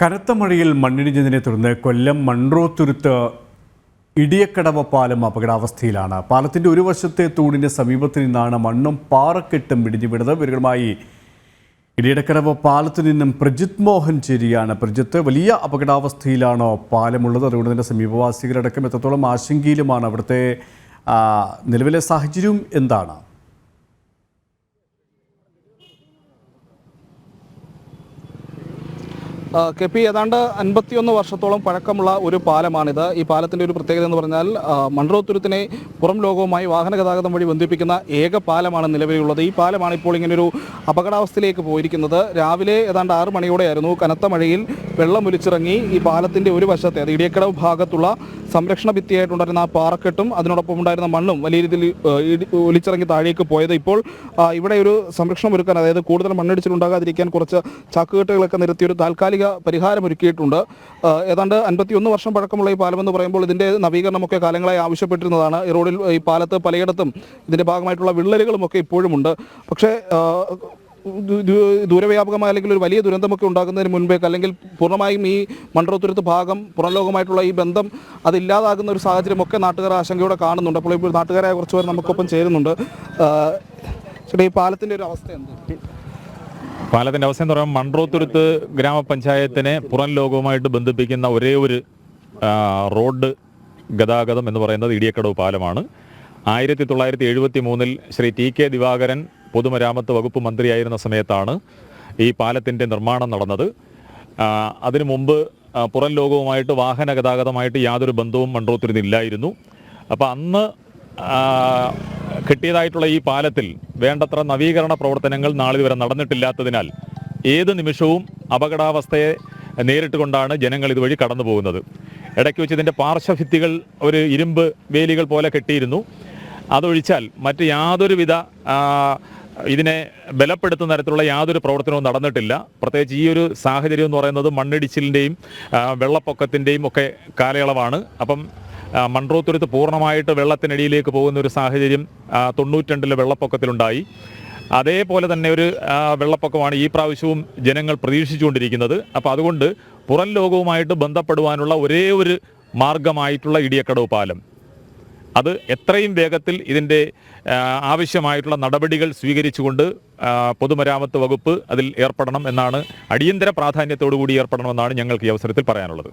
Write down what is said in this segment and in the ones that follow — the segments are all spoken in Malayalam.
കനത്ത മഴയിൽ മണ്ണിടിഞ്ഞതിനെ തുടർന്ന് കൊല്ലം മൺറോത്തുരുത്ത് ഇടിയക്കടവ പാലം അപകടാവസ്ഥയിലാണ്. പാലത്തിന്റെ ഒരു വശത്തെ തൂണിന്റെ സമീപത്ത് നിന്നാണ് മണ്ണും പാറക്കെട്ടും ഇടിഞ്ഞു വീണത്. വിവരങ്ങളുമായി ഇടിയടക്കടവ് പാലത്തു നിന്നും പ്രജിത് മോഹൻ ചേരിയാണ്. പ്രജിത്ത് വലിയ അപകടാവസ്ഥയിലാണോ പാലമുള്ളത്? അതുകൊണ്ട് തന്നെ സമീപവാസികളടക്കം എത്രത്തോളം ആശങ്കയിലുമാണ് അവിടുത്തെ നിലവിലെ സാഹചര്യം എന്താണ്? കെ പി ഏതാണ്ട് അൻപത്തിയൊന്ന് വർഷത്തോളം പഴക്കമുള്ള ഒരു പാലമാണിത്. ഈ പാലത്തിന്റെ ഒരു പ്രത്യേകത എന്ന് പറഞ്ഞാൽ മൺറോത്തുരുത്തിനെ പുറം ലോകവുമായി വാഹന ഗതാഗതം വഴി ബന്ധിപ്പിക്കുന്ന ഏക പാലമാണ് നിലവിലുള്ളത്. ഈ പാലമാണ് ഇപ്പോൾ ഇങ്ങനെ ഒരു അപകടാവസ്ഥയിലേക്ക് പോയിരിക്കുന്നത്. രാവിലെ ഏതാണ്ട് ആറ് മണിയോടെയായിരുന്നു കനത്ത മഴയിൽ വെള്ളം ഒലിച്ചിറങ്ങി ഈ പാലത്തിന്റെ ഒരു വശത്തെ അത് ഇടിയക്കടവ് ഭാഗത്തുള്ള സംരക്ഷണ ഭിത്തിയായിട്ടുണ്ടായിരുന്ന ആ പാറക്കെട്ടും അതിനോടൊപ്പം ഉണ്ടായിരുന്ന മണ്ണും വലിയ രീതിയിൽ ഒലിച്ചിറങ്ങി താഴേക്ക് പോയത് ഇപ്പോൾ ഇവിടെ ഒരു സംരക്ഷണം ഒരുക്കാൻ അതായത് കൂടുതൽ മണ്ണിടിച്ചിലുണ്ടാകാതിരിക്കാൻ കുറച്ച് ചാക്കുകെട്ടുകളൊക്കെ നിരത്തി ഒരു താൽക്കാലിക പരിഹാരം ഒരുക്കിയിട്ടുണ്ട്. ഏതാണ്ട് അൻപത്തിയൊന്ന് വർഷം പഴക്കമുള്ള ഈ പാലം എന്ന് പറയുമ്പോൾ ഇതിന്റെ നവീകരണമൊക്കെ കാലങ്ങളായി ആവശ്യപ്പെട്ടിരുന്നതാണ്. ഈ റോഡിൽ ഈ പാലത്ത് പലയിടത്തും ഇതിന്റെ ഭാഗമായിട്ടുള്ള വിള്ളലുകളും ഒക്കെ ഇപ്പോഴുമുണ്ട്. പക്ഷേ ദൂരവ്യാപകമായ അല്ലെങ്കിൽ ഒരു വലിയ ദുരന്തമൊക്കെ ഉണ്ടാകുന്നതിന് മുൻപേ അല്ലെങ്കിൽ പൂർണമായും ഈ മണ്ഡലത്തുരത്ത് ഭാഗം പുറംലോകമായിട്ടുള്ള ഈ ബന്ധം അതില്ലാതാകുന്ന ഒരു സാഹചര്യമൊക്കെ നാട്ടുകാർ ആശങ്കയോടെ കാണുന്നുണ്ട്. അപ്പോൾ ഇപ്പോൾ നാട്ടുകാരായ കുറച്ച് പേർ നമുക്കൊപ്പം ചേരുന്നുണ്ട്. ഈ പാലത്തിന്റെ ഒരു അവസ്ഥ എന്ത്? പാലത്തിന്റെ അവസ്ഥ എന്ന് പറയുമ്പോൾ മൺറോത്തുരുത്ത് ഗ്രാമപഞ്ചായത്തിനെ പുറം ലോകവുമായിട്ട് ബന്ധിപ്പിക്കുന്ന ഒരേ ഒരു റോഡ് ഗതാഗതം എന്ന് പറയുന്നത് ഇടിയക്കടവ് പാലമാണ്. ആയിരത്തി തൊള്ളായിരത്തി എഴുപത്തി മൂന്നിൽ ശ്രീ ടി കെ ദിവാകരൻ പൊതുമരാമത്ത് വകുപ്പ് മന്ത്രിയായിരുന്ന സമയത്താണ് ഈ പാലത്തിന്റെ നിർമ്മാണം നടന്നത്. അതിനു മുമ്പ് പുറം ലോകവുമായിട്ട് വാഹന ഗതാഗതമായിട്ട് യാതൊരു ബന്ധവും മൺട്രോത്തുരുത്തിനില്ലായിരുന്നു അപ്പോൾ അന്ന് കിട്ടിയതായിട്ടുള്ള ഈ പാലത്തിൽ വേണ്ടത്ര നവീകരണ പ്രവർത്തനങ്ങൾ നാളിതുവരെ നടന്നിട്ടില്ലാത്തതിനാൽ ഏത് നിമിഷവും അപകടാവസ്ഥയെ നേരിട്ടുകൊണ്ടാണ് ജനങ്ങൾ ഇതുവഴി കടന്നു പോകുന്നത്. ഇടയ്ക്ക് വെച്ച് ഇതിന്റെ പാർശ്വഭിത്തികൾ ഒരു ഇരുമ്പ് വേലികൾ പോലെ കെട്ടിയിരുന്നു. അതൊഴിച്ചാൽ മറ്റ് യാതൊരുവിധ ഇതിനെ ബലപ്പെടുത്തുന്ന തരത്തിലുള്ള യാതൊരു പ്രവർത്തനവും നടന്നിട്ടില്ല. പ്രത്യേകിച്ച് ഈ ഒരു സാഹചര്യം എന്ന് പറയുന്നത് മണ്ണിടിച്ചിലിന്റെയും വെള്ളപ്പൊക്കത്തിന്റെയും ഒക്കെ കാലയളവാണ്. അപ്പം മൺറോത്തുരുത്ത് പൂർണമായിട്ട് വെള്ളത്തിനടിയിലേക്ക് പോകുന്ന ഒരു സാഹചര്യം തൊണ്ണൂറ്റിരണ്ടിലെ വെള്ളപ്പൊക്കത്തിലുണ്ടായി. അതേപോലെ തന്നെ ഒരു വെള്ളപ്പൊക്കമാണ് ഈ പ്രാവശ്യവും ജനങ്ങൾ പ്രതീക്ഷിച്ചുകൊണ്ടിരിക്കുന്നത്. അപ്പോൾ അതുകൊണ്ട് പുറം ലോകവുമായിട്ട് ബന്ധപ്പെടുവാനുള്ള ഒരേ ഒരു മാർഗമായിട്ടുള്ള ഇടിയക്കടവ് പാലം. അത് എത്രയും വേഗത്തിൽ ഇതിന്റെ ആവശ്യമായിട്ടുള്ള നടപടികൾ സ്വീകരിച്ചുകൊണ്ട് പൊതുമരാമത്ത് വകുപ്പ് അതിൽ ഏർപ്പെടണം എന്നാണ് അടിയന്തര പ്രാധാന്യത്തോടു കൂടി ഏർപ്പെടണമെന്നാണ് ഞങ്ങൾക്ക് ഈ അവസരത്തിൽ പറയാനുള്ളത്.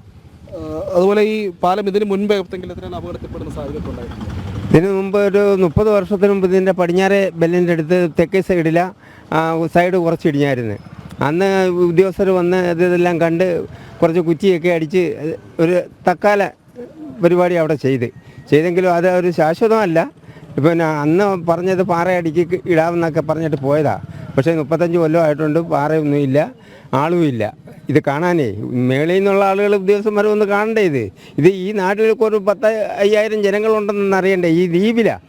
അതുപോലെ ഈ പാലം ഇതിന് മുൻപ് എത്രയാണ് അപകടത്തിൽപ്പെടുന്ന ഇതിനു മുമ്പ് ഒരു മുപ്പത് വർഷത്തിന് മുമ്പ് ഇതിന്റെ പടിഞ്ഞാറ് ബെല്ലിന്റെ അടുത്ത് തെക്കേ സൈഡില സൈഡ് കുറച്ച് ഇടിഞ്ഞായിരുന്നു. അന്ന് ഉദ്യോഗസ്ഥർ വന്ന് ഇതെല്ലാം കണ്ട് കുറച്ച് കുറ്റിയൊക്കെ അടിച്ച് ഒരു തക്കാല പരിപാടി അവിടെ ചെയ്ത്. ചെയ്തെങ്കിലും അത് ഒരു ശാശ്വതമല്ല. പിന്നെ അന്ന് പറഞ്ഞത് പാറയടിക്ക് ഇടാമെന്നൊക്കെ പറഞ്ഞിട്ട് പോയതാ. പക്ഷേ മുപ്പത്തഞ്ച് കൊല്ലമായിട്ടുണ്ട് പാറയൊന്നുമില്ല ആളുമില്ല ഇത് കാണാനേ മേളയിൽ നിന്നുള്ള ആളുകൾ ഉദ്യോഗസ്ഥന്മാർ ഒന്ന് കാണണ്ടേ ഇത്? ഇത് ഈ നാട്ടിലൊക്കെ ഒരു പത്ത് അയ്യായിരം ജനങ്ങളുണ്ടെന്ന് അറിയണ്ടേ? ഈ ദ്വീപിലാണ്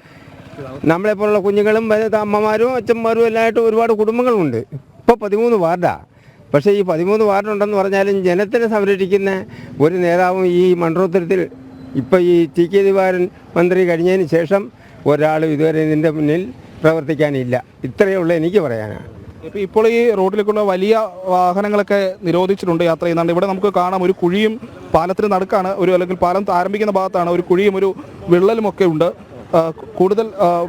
നമ്മളെപ്പോലുള്ള കുഞ്ഞുങ്ങളും അമ്മമാരും അച്ഛന്മാരും എല്ലാമായിട്ട് ഒരുപാട് കുടുംബങ്ങളുണ്ട്. ഇപ്പോൾ പതിമൂന്ന് വാർഡാ. പക്ഷേ ഈ പതിമൂന്ന് വാർഡുണ്ടെന്ന് പറഞ്ഞാലും ജനത്തിനെ സംരക്ഷിക്കുന്ന ഒരു നേതാവും ഈ മൺട്രോത്തരത്തിൽ ഇപ്പോൾ ഈ ടി കെ ദിവാരൻ മന്ത്രി കഴിഞ്ഞതിന് ശേഷം ഒരാളും ഇതുവരെ ഇതിന്റെ മുന്നിൽ പ്രവർത്തിക്കാനില്ല. ഇത്രയേ ഉള്ളൂ എനിക്ക് പറയാനാണ് ഇപ്പൊ ഇപ്പോൾ ഈ റോഡിലേക്കുള്ള വലിയ വാഹനങ്ങളൊക്കെ നിരോധിച്ചിട്ടുണ്ട് യാത്ര ചെയ്യുന്നുണ്ട്. ഇവിടെ നമുക്ക് കാണാം ഒരു കുഴിയും പാലത്തിന് നടുക്കാണ് ഒരു അല്ലെങ്കിൽ പാലം ആരംഭിക്കുന്ന ഭാഗത്താണ് ഒരു കുഴിയും ഒരു വിള്ളലും ഒക്കെ ഉണ്ട്. കൂടുതൽ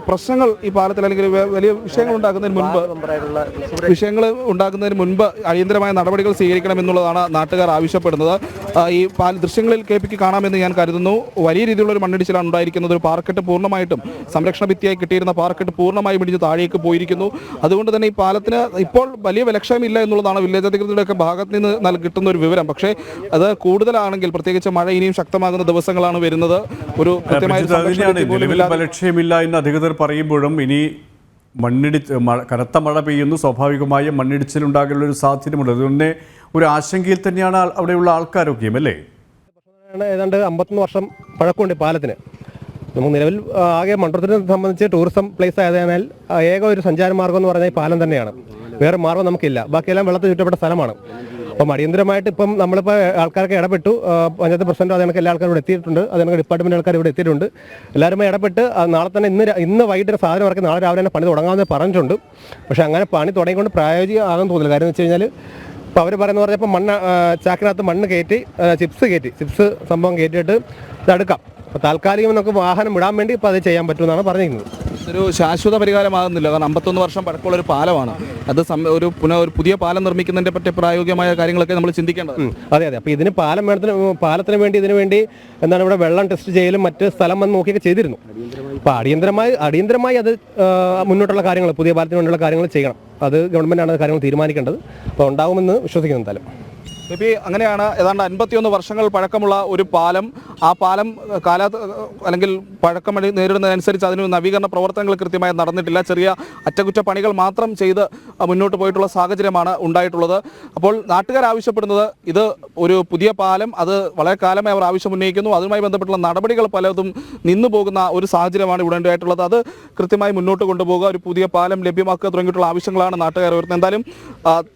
പ്രശ്നങ്ങൾ ഈ പാലത്തിൽ അല്ലെങ്കിൽ വലിയ വിഷയങ്ങൾ ഉണ്ടാക്കുന്നതിന് മുൻപ് വിഷയങ്ങൾ ഉണ്ടാക്കുന്നതിന് മുൻപ് അടിയന്തരമായ നടപടികൾ സ്വീകരിക്കണം എന്നുള്ളതാണ് നാട്ടുകാർ ആവശ്യപ്പെടുന്നത്. ഈ പാൽ ദൃശ്യങ്ങളിൽ കെ പിക്ക് കാണാമെന്ന് ഞാൻ കരുതുന്നു. വലിയ രീതിയിലുള്ള ഒരു മണ്ണിടിച്ചിലാണ് ഉണ്ടായിരിക്കുന്നത്. ഒരു പാർക്കെട്ട് പൂർണമായിട്ടും സംരക്ഷണ ഭിത്തിയായി കിട്ടിയിരുന്ന പാർക്കെട്ട് പൂർണമായും ഇടിഞ്ഞ് താഴേക്ക് പോയിരിക്കുന്നു. അതുകൊണ്ട് തന്നെ ഈ പാലത്തിന് ഇപ്പോൾ വലിയ വിലക്ഷയമില്ല എന്നുള്ളതാണ് വില്ലേജ് അധികൃതരുടെ ഒക്കെ ഭാഗത്ത് നിന്ന് നൽകി കിട്ടുന്ന ഒരു വിവരം. പക്ഷേ അത് കൂടുതലാണെങ്കിൽ പ്രത്യേകിച്ച് മഴ ഇനിയും ശക്തമാകുന്ന ദിവസങ്ങളാണ് വരുന്നത്. ഒരു കൃത്യമായ ബലക്ഷയമില്ല എന്ന് അധികൃതർ പറയുമ്പോഴും ഇനി മണ്ണിടി കനത്ത മഴ പെയ്യുന്നു. സ്വാഭാവികമായും മണ്ണിടിച്ചിലുണ്ടാകാനുള്ള ഒരു സാധ്യതയുണ്ട് അതുകൊണ്ട് ഒരു ആശങ്കയിൽ തന്നെയാണ് അവിടെയുള്ള ആൾക്കാരൊക്കെ അല്ലേ? ഏതാണ്ട് അമ്പത്തൊന്ന് വർഷം പഴക്കമുണ്ട് പാലത്തിന്. നമുക്ക് നിലവിൽ ആകെ മണ്ഡലത്തിനെ സംബന്ധിച്ച് ടൂറിസം പ്ലേസ് ആയതിനാൽ ഏക ഒരു സഞ്ചാര മാർഗം എന്ന് പറഞ്ഞാൽ ഈ പാലം തന്നെയാണ്. വേറെ മാർഗം നമുക്കില്ല. ബാക്കിയെല്ലാം വെള്ളത്തിൽ ചുറ്റപ്പെട്ട സ്ഥലമാണ്. അപ്പം അടിയന്തരമായിട്ട് ഇപ്പം നമ്മളിപ്പോൾ ആൾക്കാർക്ക് ഇടപെട്ടു. പഞ്ചായത്ത് പ്രസിഡന്റ് അത് എല്ലാ ആൾക്കാരും ഇവിടെ എത്തിയിട്ടുണ്ട്. അത് ഡിപ്പാർട്ട്മെന്റ് ആൾക്കാർ ഇവിടെ എത്തിയിട്ടുണ്ട്. എല്ലാവരും ഇടപെട്ട് നാളെ തന്നെ ഇന്ന് ഇന്ന് വൈകിട്ട് സാധനം ഇറക്കി നാളെ രാവിലെ തന്നെ പണി തുടങ്ങാമെന്ന് പറഞ്ഞിട്ടുണ്ട്. പക്ഷേ അങ്ങനെ പണി തുടങ്ങിക്കൊണ്ട് പ്രായോഗിക ആകാൻ തോന്നില്ല. കാര്യം എന്ന് വെച്ച് കഴിഞ്ഞാൽ ഇപ്പം അവർ പറയുന്ന പറഞ്ഞപ്പോൾ മണ്ണ് ചാക്കിനകത്ത് മണ്ണ് കയറ്റി ചിപ്സ് കയറ്റി. ചിപ്സ് സംഭവം കയറ്റിയിട്ട് ഇതെടുക്കാം അപ്പോൾ താൽക്കാലികം നമുക്ക് വാഹനം വിടാൻ വേണ്ടി ഇപ്പോൾ അത് ചെയ്യാൻ പറ്റുമെന്നാണ് പറഞ്ഞിരിക്കുന്നത്. ഇതൊരു ശാശ്വത പരിഹാരമാകുന്നില്ല. കാരണം അമ്പത്തൊന്ന് വർഷം പഴക്കമുള്ള ഒരു പാലമാണ്. അത് ഒരു പുനഃ ഒരു പുതിയ പാലം നിർമ്മിക്കുന്നതിന്റെ പറ്റി പ്രായോഗികമായ കാര്യങ്ങളൊക്കെ നമ്മൾ ചിന്തിക്കേണ്ടത് അതെ അതെ. അപ്പോൾ ഇതിന് പാലം വേണത്തിന് പാലത്തിന് വേണ്ടി ഇതിനു വേണ്ടി എന്താണ് ഇവിടെ വെള്ളം ടെസ്റ്റ് ചെയ്യലും മറ്റ് സ്ഥലം വന്ന് നോക്കിയൊക്കെ ചെയ്തിരുന്നു. അപ്പോൾ അടിയന്തരമായി അടിയന്തരമായി അത് മുന്നോട്ടുള്ള കാര്യങ്ങൾ പുതിയ പാലത്തിന് വേണ്ടിയുള്ള കാര്യങ്ങൾ ചെയ്യണം. അത് ഗവൺമെന്റാണ് കാര്യങ്ങൾ തീരുമാനിക്കേണ്ടത്. അപ്പോൾ ഉണ്ടാവുമെന്ന് വിശ്വസിക്കുന്നു എന്തായാലും. ഇപ്പം അങ്ങനെയാണ് ഏതാണ്ട് അൻപത്തിയൊന്ന് വർഷങ്ങൾ പഴക്കമുള്ള ഒരു പാലം. ആ പാലം കാല അല്ലെങ്കിൽ പഴക്കമണി നേരിടുന്നതനുസരിച്ച് അതിന് നവീകരണ പ്രവർത്തനങ്ങൾ കൃത്യമായി നടന്നിട്ടില്ല. ചെറിയ അറ്റകുറ്റപ്പണികൾ മാത്രം ചെയ്ത് മുന്നോട്ട് പോയിട്ടുള്ള സാഹചര്യമാണ് ഉണ്ടായിട്ടുള്ളത്. അപ്പോൾ നാട്ടുകാർ ആവശ്യപ്പെടുന്നത് ഇത് ഒരു പുതിയ പാലം അത് വളരെ കാലമായി അവർ ആവശ്യം ഉന്നയിക്കുന്നു അതുമായി ബന്ധപ്പെട്ടുള്ള നടപടികൾ പലതും നിന്നു പോകുന്ന ഒരു സാഹചര്യമാണ് ഇവിടെ ഉണ്ടായിട്ടുള്ളത്. അത് കൃത്യമായി മുന്നോട്ട് കൊണ്ടുപോകുക ഒരു പുതിയ പാലം ലഭ്യമാക്കുക തുടങ്ങിയിട്ടുള്ള ആവശ്യങ്ങളാണ് നാട്ടുകാർ ഉയർത്തുന്നത്. എന്തായാലും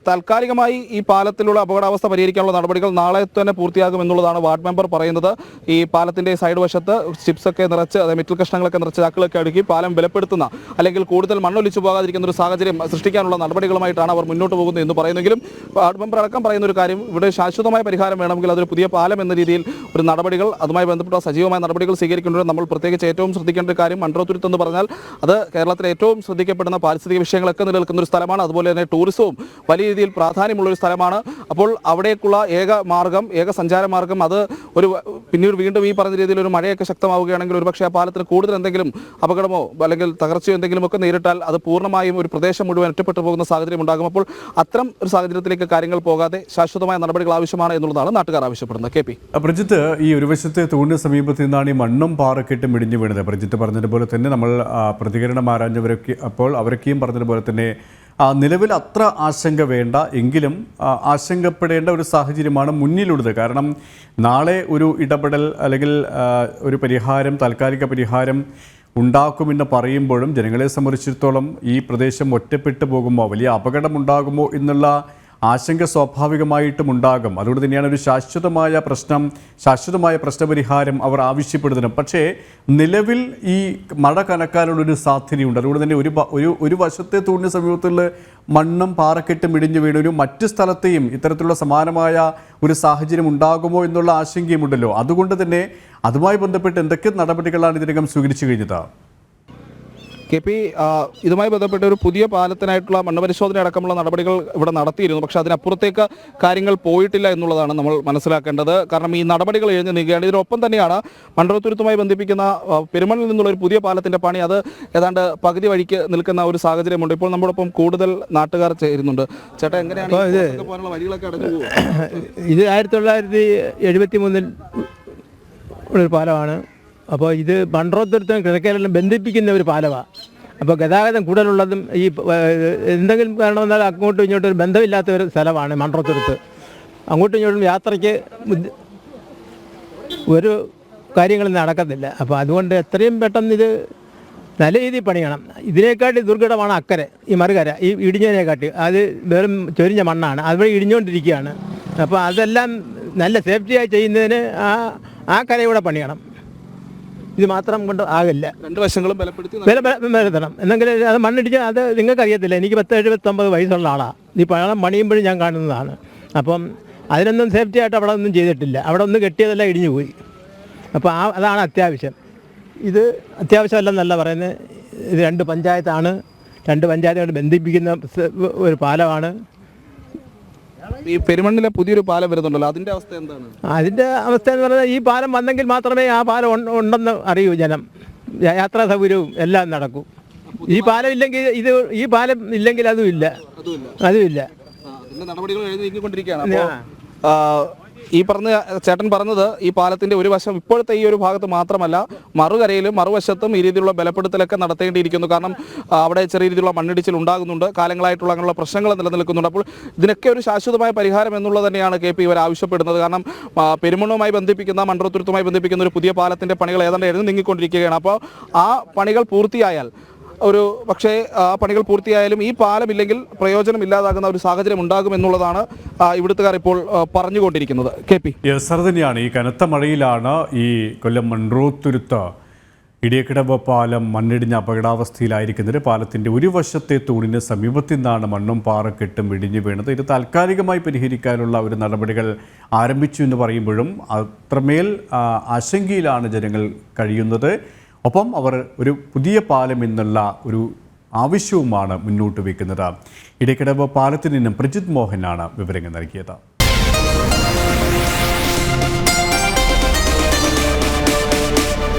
താൽക്കാലികമായി ഈ പാലത്തിലുള്ള അപകടാവസ്ഥ പരിഹരിക്കാനുള്ള നടപടികൾ നാളെ തന്നെ പൂർത്തിയാകും എന്നുള്ളതാണ് വാർഡ് മെമ്പർ പറയുന്നത്. ഈ പാലത്തിന്റെ സൈഡ് വശത്ത് ചിപ്സ് ഒക്കെ നിറച്ച് അതായത് മെറ്റൽ കഷ്ണങ്ങളൊക്കെ നിറച്ച് ചാക്കുകളൊക്കെ അടുക്കി പാലം ബലപ്പെടുത്തുന്ന അല്ലെങ്കിൽ കൂടുതൽ മണ്ണൊലിച്ചു പോകാതിരിക്കുന്ന ഒരു സാഹചര്യം സൃഷ്ടിക്കാനുള്ള നടപടികളുമായിട്ടാണ് അവർ മുന്നോട്ട് പോകുന്നത് എന്ന് പറയുന്നെങ്കിലും വാർഡ് മെമ്പർ അടക്കം പറയുന്ന ഒരു കാര്യം ഇവിടെ ശാശ്വതമായ പരിഹാരം വേണമെങ്കിൽ അതൊരു പുതിയ പാലം എന്ന രീതിയിൽ ഒരു നടപടികൾ അതുമായി ബന്ധപ്പെട്ട സജീവമായ നടപടികൾ സ്വീകരിക്കേണ്ടത് നമ്മൾ പ്രത്യേകിച്ച് ഏറ്റവും ശ്രദ്ധിക്കേണ്ട ഒരു കാര്യം മൺട്രോത്തുരുത്ത് എന്ന് പറഞ്ഞാൽ അത് കേരളത്തിലെ ഏറ്റവും ശ്രദ്ധിക്കപ്പെടുന്ന പാരിസ്ഥിതിക വിഷയങ്ങളൊക്കെ നിലനിൽക്കുന്ന ഒരു സ്ഥലമാണ്. അതുപോലെ തന്നെ ടൂറിസവും വലിയ രീതിയിൽ പ്രാധാന്യമുള്ള ഒരു സ്ഥലമാണ്. അപ്പോൾ അവിടേക്കുള്ള ഏക മാർഗം ഏക സഞ്ചാര മാർഗം അത് ഒരു പിന്നീട് വീണ്ടും ഈ പറഞ്ഞ രീതിയിൽ ഒരു മഴയൊക്കെ ശക്തമാവുകയാണെങ്കിൽ ഒരുപക്ഷെ ആ പാലത്തിന് കൂടുതൽ എന്തെങ്കിലും അപകടമോ അല്ലെങ്കിൽ തകർച്ചയോ എന്തെങ്കിലും ഒക്കെ നേരിട്ടാൽ അത് പൂർണമായും ഒരു പ്രദേശം മുഴുവൻ ഒറ്റപ്പെട്ടു പോകുന്ന സാഹചര്യം ഉണ്ടാകും. അപ്പോൾ അത്തരം ഒരു സാഹചര്യത്തിലേക്ക് കാര്യങ്ങൾ പോകാതെ ശാശ്വതമായ നടപടികൾ ആവശ്യമാണ് എന്നുള്ളതാണ് നാട്ടുകാർ ആവശ്യപ്പെടുന്നത്. K P. പ്രജിത്ത് ഈ ഒരു വശത്തെ തൂണിന് സമീപത്ത് നിന്നാണ് ഈ മണ്ണും പാറക്കെട്ടും ഇടിഞ്ഞു വീണത്. പ്രജിത്ത് പറഞ്ഞതുപോലെ തന്നെ നമ്മൾ പ്രതികരണം ആരാഞ്ഞവരൊക്കെ അപ്പോൾ അവരൊക്കെയും പറഞ്ഞതുപോലെ തന്നെ നിലവിൽ അത്ര ആശങ്ക വേണ്ട. എങ്കിലും ആശങ്കപ്പെടേണ്ട ഒരു സാഹചര്യമാണ് മുന്നിലുള്ളത്. കാരണം നാളെ ഒരു ഇടപെടൽ അല്ലെങ്കിൽ ഒരു പരിഹാരം താൽക്കാലിക പരിഹാരം ഉണ്ടാക്കുമെന്ന് പറയുമ്പോഴും ജനങ്ങളെ സംബന്ധിച്ചിടത്തോളം ഈ പ്രദേശം ഒറ്റപ്പെട്ടു പോകുമോ വലിയ അപകടമുണ്ടാകുമോ എന്നുള്ള ആശങ്ക സ്വാഭാവികമായിട്ടും ഉണ്ടാകും അതുകൊണ്ട് തന്നെയാണ് ഒരു ശാശ്വതമായ പ്രശ്നം ശാശ്വതമായ പ്രശ്നപരിഹാരം അവർ ആവശ്യപ്പെടുന്നത്. പക്ഷേ നിലവിൽ ഈ മഴ കനക്കാനുള്ളൊരു സാധ്യതയുണ്ട്. അതുകൊണ്ട് തന്നെ ഒരു ഒരു ഒരു വശത്തെ തൂണിന് സമീപത്തുള്ള മണ്ണും പാറക്കെട്ടും ഇടിഞ്ഞു വീണൊരു മറ്റ് സ്ഥലത്തെയും ഇത്തരത്തിലുള്ള സമാനമായ ഒരു സാഹചര്യം ഉണ്ടാകുമോ എന്നുള്ള ആശങ്കയുമുണ്ടല്ലോ. അതുകൊണ്ട് തന്നെ അതുമായി ബന്ധപ്പെട്ട് എന്തൊക്കെ നടപടികളാണ് ഇതിനകം സ്വീകരിച്ചു കഴിഞ്ഞത്? കെ പി ഇതുമായി ബന്ധപ്പെട്ട ഒരു പുതിയ പാലത്തിനായിട്ടുള്ള മണ്ണ് പരിശോധന അടക്കമുള്ള നടപടികൾ ഇവിടെ നടത്തിയിരുന്നു. പക്ഷേ അതിനപ്പുറത്തേക്ക് കാര്യങ്ങൾ പോയിട്ടില്ല എന്നുള്ളതാണ് നമ്മൾ മനസ്സിലാക്കേണ്ടത്. കാരണം ഈ നടപടികൾ എഴുതി നീങ്ങുകയാണ്. ഇതിനൊപ്പം തന്നെയാണ് മണ്ഡലത്തുരുത്തുമായി ബന്ധിപ്പിക്കുന്ന പെരുമണിൽ നിന്നുള്ള ഒരു പുതിയ പാലത്തിന്റെ പണി. അത് ഏതാണ്ട് പകുതി വഴിക്ക് നിൽക്കുന്ന ഒരു സാഹചര്യമുണ്ട്. ഇപ്പോൾ നമ്മോടൊപ്പം കൂടുതൽ നാട്ടുകാർ ചേരുന്നുണ്ട്. ചേട്ടാ എങ്ങനെയാണ് വഴികളൊക്കെ അടഞ്ഞു? ഇത് ആയിരത്തി തൊള്ളായിരത്തി എഴുപത്തി മൂന്നിൽ ഉള്ളൊരു പാലമാണ്. അപ്പോൾ ഇത് മൺട്രോത്തുരത്തും കിഴക്കേലെല്ലാം ബന്ധിപ്പിക്കുന്ന ഒരു പാലമാണ് അപ്പോൾ ഗതാഗതം കൂടുതലുള്ളതും ഈ എന്തെങ്കിലും കാരണം വന്നാൽ അങ്ങോട്ടും ഇങ്ങോട്ടും ഒരു ബന്ധമില്ലാത്ത ഒരു സ്ഥലമാണ് മൺട്രോത്തുരത്ത് അങ്ങോട്ടും ഇങ്ങോട്ടും യാത്രയ്ക്ക് ഒരു കാര്യങ്ങളും നടക്കത്തില്ല. അപ്പോൾ അതുകൊണ്ട് എത്രയും പെട്ടെന്ന് ഇത് നല്ല രീതിയിൽ പണിയണം. ഇതിനെക്കാട്ടി ദുർഘടമാണ് അക്കരെ ഈ മറുകര ഈ ഇടിഞ്ഞതിനെക്കാട്ടി. അത് വെറും ചൊരിഞ്ഞ മണ്ണാണ്. അതുവഴി ഇടിഞ്ഞുകൊണ്ടിരിക്കുകയാണ്. അപ്പോൾ അതെല്ലാം നല്ല സേഫ്റ്റിയായി ചെയ്യുന്നതിന് ആ ആ കരയൂടെ പണിയണം. ഇത് മാത്രം കൊണ്ട് ആകില്ല. രണ്ട് വശങ്ങളും ബലപ്പെടുത്തി വില വരുത്തണം എന്നെങ്കിൽ അത് മണ്ണിടിച്ച് അത് നിങ്ങൾക്ക് അറിയത്തില്ല എനിക്ക് പത്ത് എഴുപത്തൊമ്പത് വയസ്സുള്ള ആളാണ് ഈ പഴം പണിയുമ്പോഴും ഞാൻ കാണുന്നതാണ്. അപ്പം അതിനൊന്നും സേഫ്റ്റി ആയിട്ട് അവിടെ ഒന്നും ചെയ്തിട്ടില്ല. അവിടെ ഒന്ന് കെട്ടിയതെല്ലാം ഇടിഞ്ഞു പോയി. അപ്പോൾ ആ അതാണ് അത്യാവശ്യം. ഇത് അത്യാവശ്യമല്ലെന്നല്ല പറയുന്നത്. ഇത് രണ്ട് പഞ്ചായത്താണ്. രണ്ട് പഞ്ചായത്തുകൾ ബന്ധിപ്പിക്കുന്ന ഒരു പാലമാണ്. ഈ പെരുമണ്ണിലെ പുതിയൊരു പാലം വരുന്നുണ്ടല്ലോ. അതിന്റെ അവസ്ഥ എന്താണ്? അതിന്റെ അവസ്ഥ എന്ന് പറഞ്ഞാൽ ഈ പാലം വന്നെങ്കിൽ മാത്രമേ ആ പാലം ഉണ്ടെന്ന് അറിയൂ ജനം. യാത്രാ സൗകര്യവും എല്ലാം നടക്കും. ഈ പാലം ഇല്ലെങ്കിൽ ഇത് ഈ പാലം ഇല്ലെങ്കിൽ അതും ഇല്ല. അതും ഇല്ല. അതിന്റെ നടപടികൾ എഴുതി നീക്കിക്കൊണ്ടിരിക്കുകയാണ്. ഈ പറഞ്ഞ ചേട്ടൻ പറഞ്ഞത് ഈ പാലത്തിന്റെ ഒരു വശം ഇപ്പോഴത്തെ ഈ ഒരു ഭാഗത്ത് മാത്രമല്ല മറുകരയിലും മറുവശത്തും ഈ രീതിയിലുള്ള ബലപ്പെടുത്തലൊക്കെ നടത്തേണ്ടിയിരിക്കുന്നു. കാരണം അവിടെ ചെറിയ രീതിയിലുള്ള മണ്ണിടിച്ചിൽ ഉണ്ടാകുന്നുണ്ട്. കാലങ്ങളായിട്ടുള്ള അങ്ങനെയുള്ള പ്രശ്നങ്ങൾ നിലനിൽക്കുന്നുണ്ട്. അപ്പോൾ ഇതിനൊക്കെ ഒരു ശാശ്വതമായ പരിഹാരം എന്നുള്ളത് തന്നെയാണ് കെ പി ഇവർ ആവശ്യപ്പെടുന്നത്. കാരണം പെരുമണ്ണുമായി ബന്ധിപ്പിക്കുന്ന മണ്ഡലത്തുരുത്തുമായി ബന്ധിപ്പിക്കുന്ന ഒരു പുതിയ പാലത്തിന്റെ പണികൾ ഏതാണ്ട് എഴുതി നീങ്ങിക്കൊണ്ടിരിക്കുകയാണ്. അപ്പോൾ ആ പണികൾ പൂർത്തിയായാൽ ഒരു പക്ഷേ ആ പണികൾ പൂർത്തിയായാലും ഈ പാലമില്ലെങ്കിൽ പ്രയോജനം ഇല്ലാതാകുന്ന ഒരു സാഹചര്യം ഉണ്ടാകും എന്നുള്ളതാണ് ഇവിടുത്തുകാർ ഇപ്പോൾ പറഞ്ഞുകൊണ്ടിരിക്കുന്നത്. K P. അത് തന്നെയാണ്. ഈ കനത്ത മഴയിലാണ് ഈ കൊല്ലം മൺറോത്തുരുത്ത് ഇടിയക്കിടവ് പാലം മണ്ണിടിഞ്ഞ അപകടാവസ്ഥയിലായിരിക്കുന്നത്. പാലത്തിന്റെ ഒരു വശത്തെ തൂണിന് സമീപത്തു നിന്നാണ് മണ്ണും പാറക്കെട്ടും ഇടിഞ്ഞു വീണത്. ഇത് താൽക്കാലികമായി പരിഹരിക്കാനുള്ള ഒരു നടപടികൾ ആരംഭിച്ചു എന്ന് പറയുമ്പോഴും അത്രമേൽ ആശങ്കയിലാണ് ജനങ്ങൾ കഴിയുന്നത്. ഒപ്പം അവർ ഒരു പുതിയ പാലം എന്നുള്ള ഒരു ആവശ്യവുമാണ് മുന്നോട്ട് വയ്ക്കുന്നത് ഇടയ്ക്കിടവ് പാലത്തിൽ നിന്നും പ്രജിത് മോഹനാണ് വിവരങ്ങൾ നൽകിയത്.